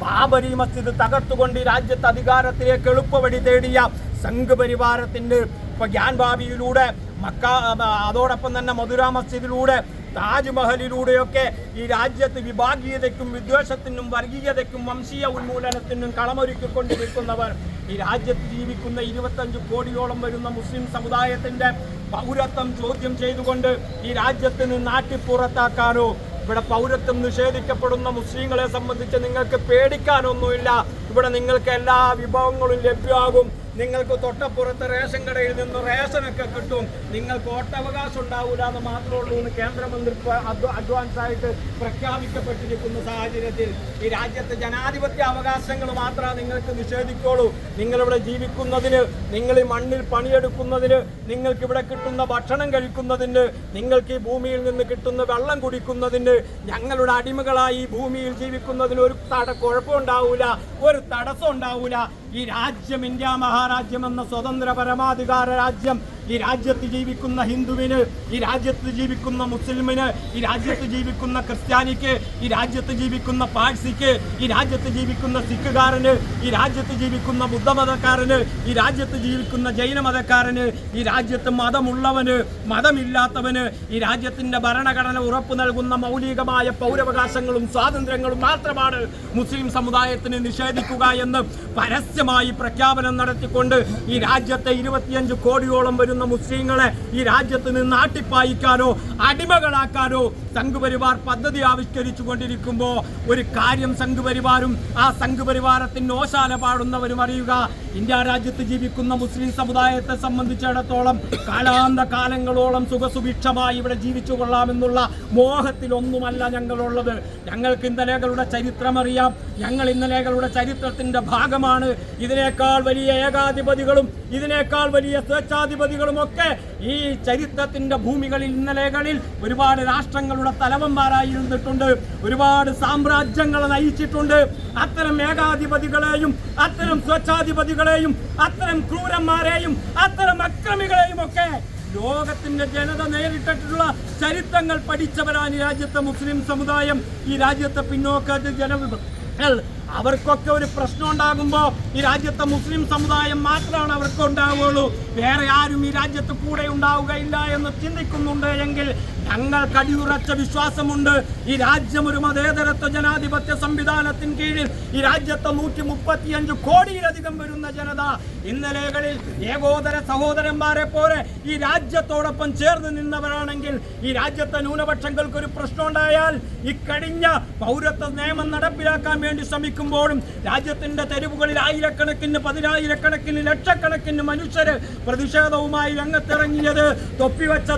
ബാബരി മസ്ജിദ് തകർത്തുകൊണ്ട് രാജ്യത്ത് അധികാരത്തിലേക്ക് എളുപ്പവഴി തേടിയ സംഘ് ഇപ്പൊ ഗ്യാൻ ബാബിയിലൂടെ മക്ക അതോടൊപ്പം തന്നെ മധുര മസ്ജിദിലൂടെ താജ്മഹലിലൂടെയൊക്കെ ഈ രാജ്യത്ത് വിഭാഗീയതയ്ക്കും വിദ്വേഷത്തിനും വർഗീയതയ്ക്കും വംശീയ ഉന്മൂലനത്തിനും കളമൊരുക്കിക്കൊണ്ടിരിക്കുന്നവർ ഈ രാജ്യത്ത് ജീവിക്കുന്ന ഇരുപത്തഞ്ച് കോടിയോളം വരുന്ന മുസ്ലിം സമുദായത്തിന്റെ പൗരത്വം ചോദ്യം ചെയ്തുകൊണ്ട് ഈ രാജ്യത്ത് നിന്ന് നാട്ടിപ്പുറത്താക്കാനോ ഇവിടെ പൗരത്വം നിഷേധിക്കപ്പെടുന്ന മുസ്ലിങ്ങളെ സംബന്ധിച്ച് നിങ്ങൾക്ക് പേടിക്കാനൊന്നുമില്ല. ഇവിടെ നിങ്ങൾക്ക് എല്ലാ വിഭവങ്ങളും ലഭ്യമാകും. നിങ്ങൾക്ക് തൊട്ടപ്പുറത്ത് റേഷൻ കടയിൽ നിന്ന് റേഷനൊക്കെ കിട്ടും. നിങ്ങൾക്ക് വോട്ടവകാശം ഉണ്ടാവില്ല എന്ന് മാത്രമേ ഉള്ളൂ എന്ന് കേന്ദ്രമന്ത്രി അഡ്വാൻസ് ആയിട്ട് പ്രഖ്യാപിക്കപ്പെട്ടിരിക്കുന്ന സാഹചര്യത്തിൽ. ഈ രാജ്യത്തെ ജനാധിപത്യ അവകാശങ്ങൾ മാത്രമേ നിങ്ങൾക്ക് നിഷേധിക്കുള്ളൂ. നിങ്ങളിവിടെ ജീവിക്കുന്നതിന് നിങ്ങൾ ഈ മണ്ണിൽ പണിയെടുക്കുന്നതിന് നിങ്ങൾക്ക് ഇവിടെ കിട്ടുന്ന ഭക്ഷണം കഴിക്കുന്നതിന് നിങ്ങൾക്ക് ഈ ഭൂമിയിൽ നിന്ന് കിട്ടുന്ന വെള്ളം കുടിക്കുന്നതിന് ഞങ്ങളുടെ അടിമകളായി ഈ ഭൂമിയിൽ ജീവിക്കുന്നതിന് ഒരു തട കുഴപ്പമുണ്ടാവൂല ഒരു തടസ്സം ഉണ്ടാവൂല ഈ രാജ്യം ഇന്ത്യ മഹാരാജ്യം എന്ന സ്വതന്ത്ര പരമാധികാര രാജ്യം ഈ രാജ്യത്ത് ജീവിക്കുന്ന ഹിന്ദുവിന് ഈ രാജ്യത്ത് ജീവിക്കുന്ന മുസ്ലിമിന് ഈ രാജ്യത്ത് ജീവിക്കുന്ന ക്രിസ്ത്യാനിക്ക് ഈ രാജ്യത്ത് ജീവിക്കുന്ന പാഴ്സിക്ക് ഈ രാജ്യത്ത് ജീവിക്കുന്ന സിഖുകാരന് ഈ രാജ്യത്ത് ജീവിക്കുന്ന ബുദ്ധമതക്കാരന് ഈ രാജ്യത്ത് ജീവിക്കുന്ന ജൈനമതക്കാരന് ഈ രാജ്യത്ത് മതമുള്ളവന് മതമില്ലാത്തവന് ഈ രാജ്യത്തിന്റെ ഭരണഘടന ഉറപ്പു നൽകുന്ന മൗലികമായ പൗരവകാശങ്ങളും സ്വാതന്ത്ര്യങ്ങളും മാത്രമാണ് മുസ്ലിം സമുദായത്തിന് നിഷേധിക്കുക എന്ന് പരസ്യമായി പ്രഖ്യാപനം നടത്തിക്കൊണ്ട് ഈ രാജ്യത്തെ ഇരുപത്തിയഞ്ച് കോടിയോളം വരുന്ന മുസ്ലിങ്ങളെ ഈ രാജ്യത്ത് നിന്ന് നാട്ടിപ്പായിക്കാനോ അടിമകളാക്കാനോ സംഘപരിവാർ പദ്ധതി ആവിഷ്കരിച്ചു കൊണ്ടിരിക്കുമ്പോൾ ഒരു കാര്യം സംഘപരിവാരും ആ സംഘപരിവാരത്തിന് ഓശാല പാടുന്നവരും അറിയുക. ഇന്ത്യ രാജ്യത്ത് ജീവിക്കുന്ന മുസ്ലിം സമുദായത്തെ സംബന്ധിച്ചിടത്തോളം കാലാന്ത കാലങ്ങളോളം സുഖസുഭിക്ഷമായി ഇവിടെ ജീവിച്ചു കൊള്ളാമെന്നുള്ള മോഹത്തിലൊന്നുമല്ല ഞങ്ങളുള്ളത്. ഞങ്ങൾക്ക് ഇന്നലെകളുടെ ചരിത്രമറിയാം ഞങ്ങൾ ഇന്നലെകളുടെ ചരിത്രത്തിന്റെ ഭാഗമാണ്. ഇതിനേക്കാൾ വലിയ ഏകാധിപതികളും ഇതിനേക്കാൾ വലിയ സ്വേച്ഛാധിപതികളും ഒക്കെ ഈ ചരിത്രത്തിന്റെ ഭൂമികളിൽ ഇന്നലകളിൽ ഒരുപാട് രാഷ്ട്രങ്ങളുടെ തലവന്മാരായിരുന്നിട്ടുണ്ട്. ഒരുപാട് സാമ്രാജ്യങ്ങളെ നയിച്ചിട്ടുണ്ട്. അത്തരം ഏകാധിപതികളെയും അത്തരം സ്വച്ഛാധിപതികളെയും അത്തരം ക്രൂരന്മാരെയും അത്തരം അക്രമികളെയും ഒക്കെ ലോകത്തിന്റെ ജനത നേരിട്ടിട്ടുള്ള ചരിത്രങ്ങൾ പഠിച്ചവരാണ് ഈ രാജ്യത്തെ മുസ്ലിം സമുദായം. ഈ രാജ്യത്തെ പിന്നോക്ക ജനവിഭാഗങ്ങൾ അവർക്കൊക്കെ ഒരു പ്രശ്നം ഉണ്ടാകുമ്പോൾ ഈ രാജ്യത്തെ മുസ്ലിം സമുദായം മാത്രമാണ് അവർക്ക് ഉണ്ടാവുകയുള്ളൂ. വേറെ ആരും ഈ രാജ്യത്ത് കൂടെ ഉണ്ടാവുകയില്ല എന്ന് ചിന്തിക്കുന്നുണ്ട് എങ്കിൽ ഞങ്ങൾക്ക് അടിയുറച്ച വിശ്വാസമുണ്ട്. ഈ രാജ്യം ഒരു മതേതരത്വ ജനാധിപത്യ സംവിധാനത്തിന് കീഴിൽ ഈ രാജ്യത്തെ നൂറ്റി മുപ്പത്തിയഞ്ച് കോടിയിലധികം വരുന്ന ജനത ഇന്നലെകളിൽ ഏകോദര സഹോദരന്മാരെ പോലെ ഈ രാജ്യത്തോടൊപ്പം ചേർന്ന് നിന്നവരാണെങ്കിൽ ഈ രാജ്യത്തെ ന്യൂനപക്ഷങ്ങൾക്ക് ഒരു പ്രശ്നമുണ്ടായാൽ ഈ കഴിഞ്ഞ പൗരത്വ നിയമം നടപ്പിലാക്കാൻ വേണ്ടി ശ്രമിക്കുമ്പോഴും രാജ്യത്തിന്റെ തെരുവുകളിൽ ആയിരക്കണക്കിന് പതിനായിരക്കണക്കിന് ലക്ഷക്കണക്കിന് മനുഷ്യർ പ്രതിഷേധവുമായി രംഗത്തിറങ്ങിയത് തൊപ്പിവെച്ച